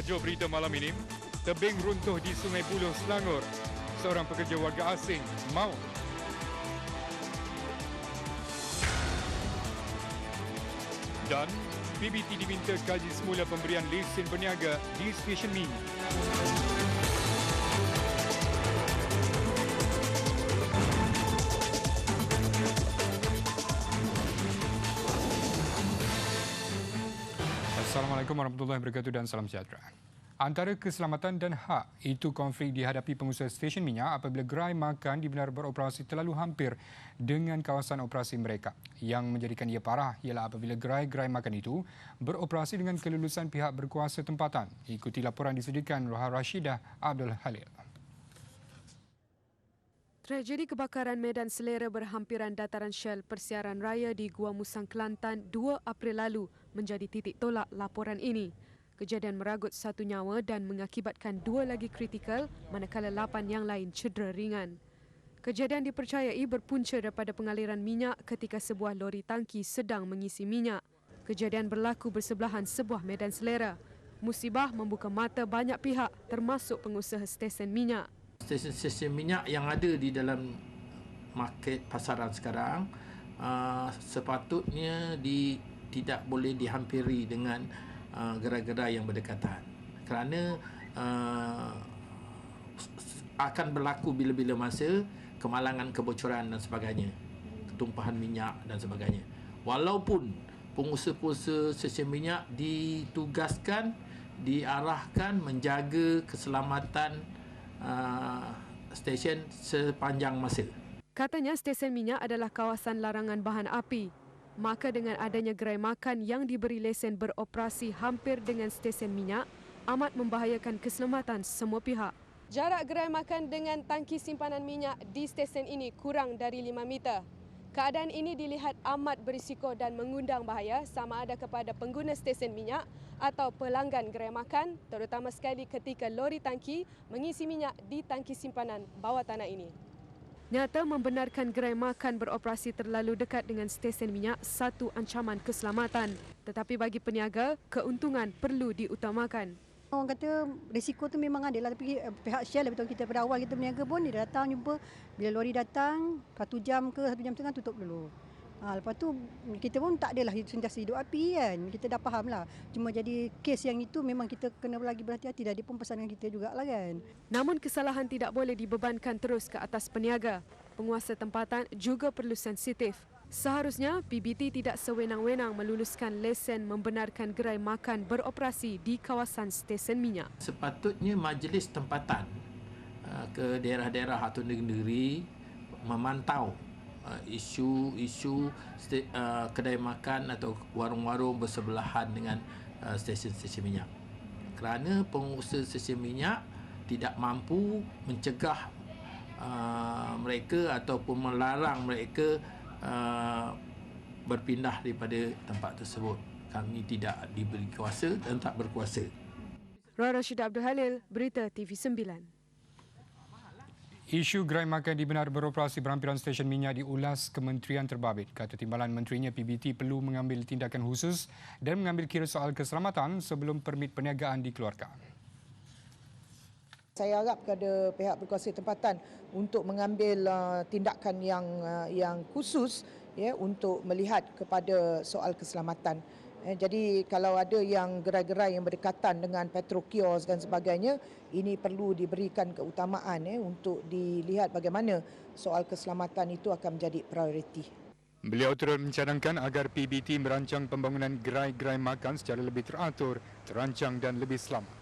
Tajuk berita malam ini, tebing runtuh di Sungai Buloh, Selangor. Seorang pekerja warga asing maut. Dan PBT diminta kaji semula pemberian lesen berniaga di stesen minyak. Assalamualaikum warahmatullahi wabarakatuh dan salam sejahtera. Antara keselamatan dan hak itu konflik dihadapi pengusaha stesen minyak apabila gerai makan dibenar beroperasi terlalu hampir dengan kawasan operasi mereka. Yang menjadikan ia parah ialah apabila gerai-gerai makan itu beroperasi dengan kelulusan pihak berkuasa tempatan. Ikuti laporan disediakan Roha Rashidah Abdul Halil. Tragedi kebakaran medan selera berhampiran dataran Shell Persiaran Raya di Gua Musang Kelantan 2 April lalu menjadi titik tolak laporan ini. Kejadian meragut satu nyawa dan mengakibatkan dua lagi kritikal manakala lapan yang lain cedera ringan. Kejadian dipercayai berpunca daripada pengaliran minyak ketika sebuah lori tangki sedang mengisi minyak. Kejadian berlaku bersebelahan sebuah medan selera. Musibah membuka mata banyak pihak termasuk pengusaha stesen minyak. Stesen-stesen minyak yang ada di dalam market pasaran sekarang uh, sepatutnya di tidak boleh dihampiri dengan uh, gerai-gerai yang berdekatan. Kerana uh, akan berlaku bila-bila masa kemalangan kebocoran dan sebagainya ketumpahan minyak dan sebagainya. Walaupun pengusaha-pengusaha stesen minyak ditugaskan diarahkan menjaga keselamatan uh, stesen sepanjang masa. Katanya stesen minyak adalah kawasan larangan bahan api. Maka dengan adanya gerai makan yang diberi lesen beroperasi hampir dengan stesen minyak, amat membahayakan keselamatan semua pihak. Jarak gerai makan dengan tangki simpanan minyak di stesen ini kurang dari 5 meter. Keadaan ini dilihat amat berisiko dan mengundang bahaya sama ada kepada pengguna stesen minyak atau pelanggan gerai makan terutama sekali ketika lori tangki mengisi minyak di tangki simpanan bawah tanah ini. Nyata membenarkan gerai makan beroperasi terlalu dekat dengan stesen minyak satu ancaman keselamatan. Tetapi bagi peniaga, keuntungan perlu diutamakan. Orang kata risiko tu memang ada lah tapi eh, pihak Shell betul kita pada awal kita berniaga pun dia datang jumpa bila lori datang satu jam ke satu jam setengah tutup dulu. Ha, lepas tu kita pun tak adalah sentiasa hidup api kan. Kita dah faham lah. Cuma jadi kes yang itu memang kita kena lagi berhati-hati dah. Dia pun pesan dengan kita jugalah kan. Namun kesalahan tidak boleh dibebankan terus ke atas peniaga. Penguasa tempatan juga perlu sensitif. Seharusnya PBT tidak sewenang-wenang meluluskan lesen membenarkan gerai makan beroperasi di kawasan stesen minyak. Sepatutnya majlis tempatan uh, ke daerah-daerah atau negeri memantau uh, isu-isu uh, kedai makan atau warung-warung bersebelahan dengan stesen-stesen minyak. Kerana pengusaha stesen minyak tidak mampu mencegah mereka ataupun melarang mereka uh, berpindah daripada tempat tersebut. Kami tidak diberi kuasa dan tak berkuasa. Roy Rashid Abdul Halil, Berita TV9. Isu gerai makan dibenar beroperasi berhampiran stesen minyak diulas Kementerian Terbabit. Kata timbalan menterinya PBT perlu mengambil tindakan khusus dan mengambil kira soal keselamatan sebelum permit perniagaan dikeluarkan. Saya harap kepada pihak berkuasa tempatan untuk mengambil uh, tindakan yang uh, yang khusus ya untuk melihat kepada soal keselamatan. Eh, jadi kalau ada yang gerai-gerai yang berdekatan dengan petrokios dan sebagainya, ini perlu diberikan keutamaan eh, untuk dilihat bagaimana soal keselamatan itu akan menjadi prioriti. Beliau turut mencadangkan agar PBT merancang pembangunan gerai-gerai makan secara lebih teratur, terancang dan lebih selamat.